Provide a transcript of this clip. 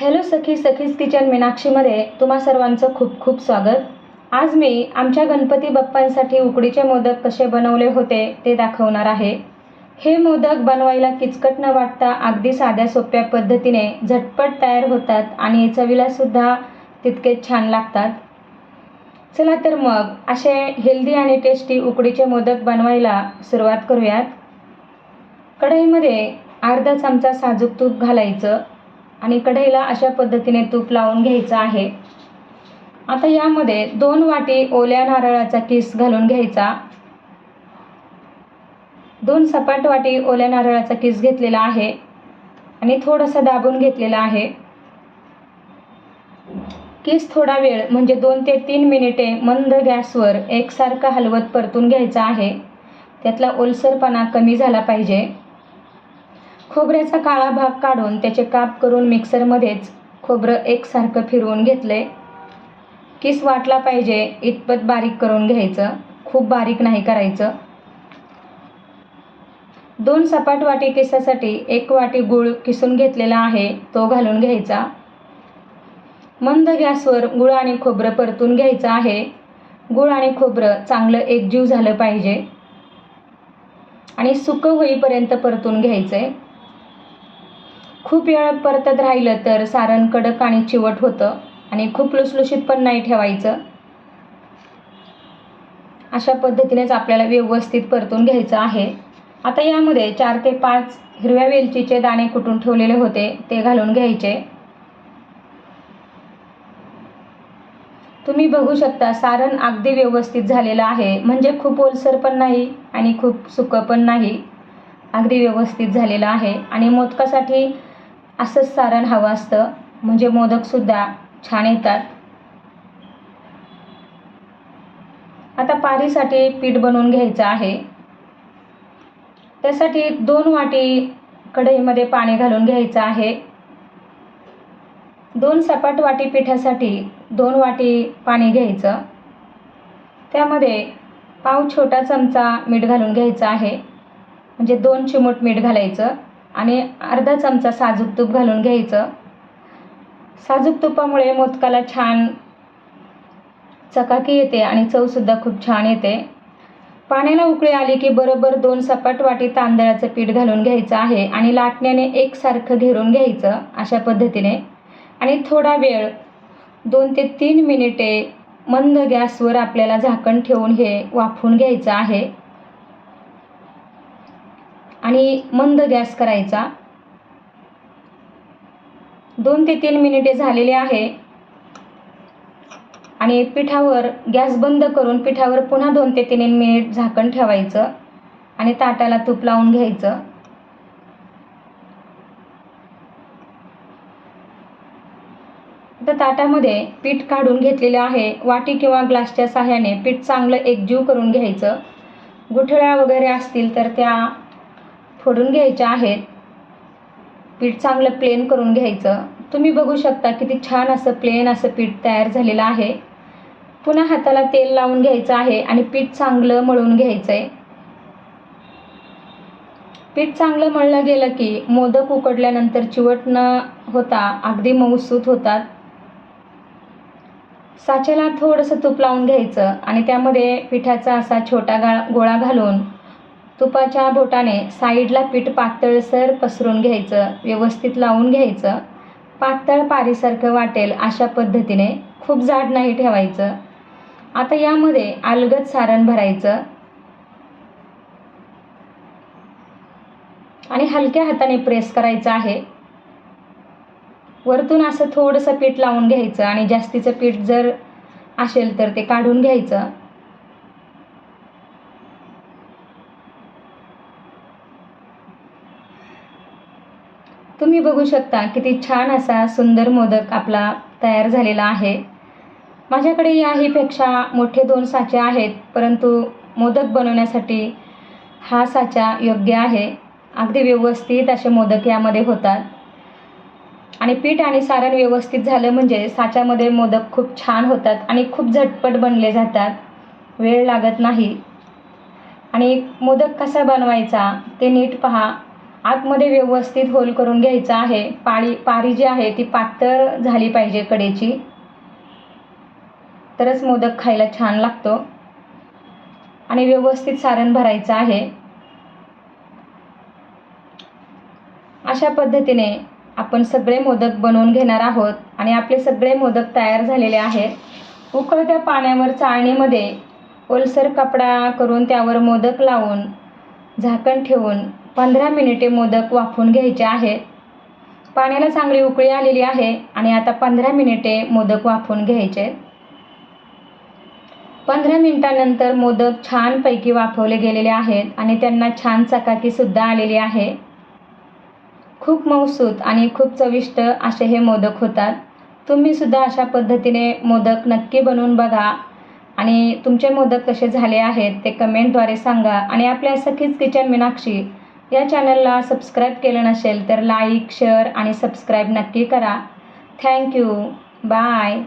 Hello सखी सखीज kitchen मीनाक्षीमध्ये तुम्हा सर्वांचं खूप खूप स्वागत. आज मी आमच्या गणपती बाप्पांसाठी उकडीचे मोदक कसे बनवले होते ते दाखवणार आहे. हे मोदक बनवायला किचकट न वाटता अगदी साध्या सोप्या पद्धतीने झटपट तयार होतात आणि चवीलासुद्धा तितकेच छान लागतात. चला तर मग असे हेल्दी आणि टेस्टी उकडीचे मोदक बनवायला सुरुवात करूयात. कढईमध्ये अर्धा चमचा साजूक तूप घालायचं. आणि कढईला अशा पद्धतीने तूप लावून घ्यायचं आहे. आता यामध्ये दोन वाटी ओल्या नारळाचा किस घालून घ्यायचा. दोन सपाट वाटी ओल्या नारळाचा किस घेतलेला आहे आणि थोडासा दाबून घेतलेला आहे. किस थोडा वेळ म्हणजे दोन ते तीन मिनिटे मंद गॅसवर एकसारखं हलवत परतून घ्यायचा आहे. त्यातला ओलसरपणा कमी झाला पाहिजे. खोबऱ्याचा काळा भाग काढून त्याचे काप करून मिक्सरमध्येच खोबरं एकसारखं फिरवून घेतले. किस वाटला पाहिजे इतपत बारीक करून घ्यायचं. खूप बारीक नाही करायचं. दोन सपाट वाटी किसासाठी एक वाटी गूळ किसून घेतलेला आहे तो घालून घ्यायचा. मंद गॅसवर गुळ आणि खोबरं परतून घ्यायचं आहे. गुळ आणि खोबरं चांगलं एकजीव झालं पाहिजे. आणि सुकं होईपर्यंत परतून घ्यायचं. आहे खूप वेळ परतत राहिलं तर सारण कडक आणि चिवट होतं आणि खूप लुसलुशीत पण नाही ठेवायचं. अशा पद्धतीनेच आपल्याला व्यवस्थित परतून घ्यायचं आहे. आता यामध्ये चार ते पाच हिरव्या वेलचीचे दाणे कुटून ठेवलेले होते ते घालून घ्यायचे. तुम्ही बघू शकता सारण अगदी व्यवस्थित झालेलं आहे. म्हणजे खूप ओलसर पण नाही आणि खूप सुकं पण नाही. अगदी व्यवस्थित झालेलं आहे. आणि मोदकासाठी असंच सारण हवं असतं. म्हणजे मोदकसुद्धा छान येतात. आता पारीसाठी पीठ बनवून घ्यायचं आहे. त्यासाठी दोन वाटी कढईमध्ये पाणी घालून घ्यायचं आहे. दोन सपाट वाटी पिठासाठी दोन वाटी पाणी घ्यायचं. त्यामध्ये पाव छोटा चमचा मीठ घालून घ्यायचं आहे. म्हणजे दोन चिमूट मीठ घालायचं. आणि अर्धा चमचा साजूक तूप घालून घ्यायचं. साजूक तुपामुळे मोदकाला छान चकाकी येते आणि चवसुद्धा खूप छान येते. पाण्याला उकळी आली की बरोबर दोन सपाट वाटी तांदळाचं पीठ घालून घ्यायचं आहे आणि लाटण्याने एकसारखं घेरून घ्यायचं अशा पद्धतीने. आणि थोडा वेळ दोन ते तीन मिनिटे मंद गॅसवर आपल्याला झाकण ठेवून हे वाफवून घ्यायचं आहे. आणि मंद गॅस करायचा. दोन ते तीन मिनिटे झालेले आहे. आणि पिठावर गॅस बंद करून पिठावर पुन्हा दोन ते तीन मिनिट झाकण ठेवायचं आणि ताटाला तूप लावून घ्यायचं. आता ताटामध्ये पीठ काढून घेतलेलं आहे. वाटी किंवा ग्लासच्या साह्याने पीठ चांगलं एकजीव करून घ्यायचं. गुठळ्या वगैरे असतील तर त्या फोडून घ्यायच्या आहेत. पीठ चांगलं प्लेन करून घ्यायचं. तुम्ही बघू शकता किती छान असं प्लेन असं पीठ तयार झालेलं आहे. पुन्हा हाताला तेल लावून घ्यायचं आहे आणि पीठ चांगलं मळून घ्यायचं आहे पीठ चांगलं मळलं गेलं की मोदक उकडल्यानंतर चिवट न होता अगदी मऊसूत होतात. साच्याला थोडंसं तूप लावून घ्यायचं आणि त्यामध्ये पिठाचा असा छोटा गा गोळा घालून तुपाच्या बोटाने साईडला पीठ पातळसर पसरून घ्यायचं व्यवस्थित लावून घ्यायचं. पातळ पारीसारखं वाटेल अशा पद्धतीने खूप जाड नाही ठेवायचं. आता यामध्ये अलगद सारण भरायचं. आणि हलक्या हाताने प्रेस करायचं आहे. वरतून असं थोडंसं पीठ लावून घ्यायचं आणि जास्तीचं पीठ जर असेल तर ते काढून घ्यायचं. तुम्ही बघू शकता किती छान असा सुंदर मोदक आपला तयार झालेला आहे. माझ्याकडे याहीपेक्षा मोठे दोन साचे आहेत परंतु मोदक बनवण्यासाठी हा साचा योग्य आहे. अगदी व्यवस्थित असे मोदक यामध्ये होतात. आणि पीठ आणि सारण व्यवस्थित झालं म्हणजे साच्यामध्ये मोदक खूप छान होतात आणि खूप झटपट बनले जातात. वेळ लागत नाही. आणि मोदक कसा बनवायचा ते नीट पहा. आतमध्ये व्यवस्थित होल करून घ्यायचं आहे. पाळी पारी जी आहे ती पातळ झाली पाहिजे कडेची. तरच मोदक खायला छान लागतो. आणि व्यवस्थित सारण भरायचं आहे. अशा पद्धतीने आपण सगळे मोदक बनवून घेणार आहोत आणि आपले सगळे मोदक तयार झालेले आहेत उकळत्या पाण्यावर चाळणीमध्ये ओलसर कपडा करून त्यावर मोदक लावून झाकण ठेवून पंधरा मिनिटे मोदक वाफून घ्यायचे आहेत. पाण्याला चांगली उकळी आलेली आहे आणि आता पंधरा मिनिटे मोदक वाफून घ्यायचे. पंधरा मिनिटानंतर मोदक छानपैकी वाफवले गेलेले आहेत आणि त्यांना छान चकाकीसुद्धा आलेली आहे. खूप मौसूत आणि खूप चविष्ट असे हे मोदक होतात. तुम्हीसुद्धा अशा पद्धतीने मोदक नक्की बनवून बघा आणि तुमचे मोदक कसे झाले आहेत ते कमेंटद्वारे सांगा आणि आपल्या सखीच किचन मीनाक्षी या चॅनलला सबस्क्राईब केलं नसेल तर लाईक शेअर आणि सबस्क्राईब नक्की करा. Thank you bye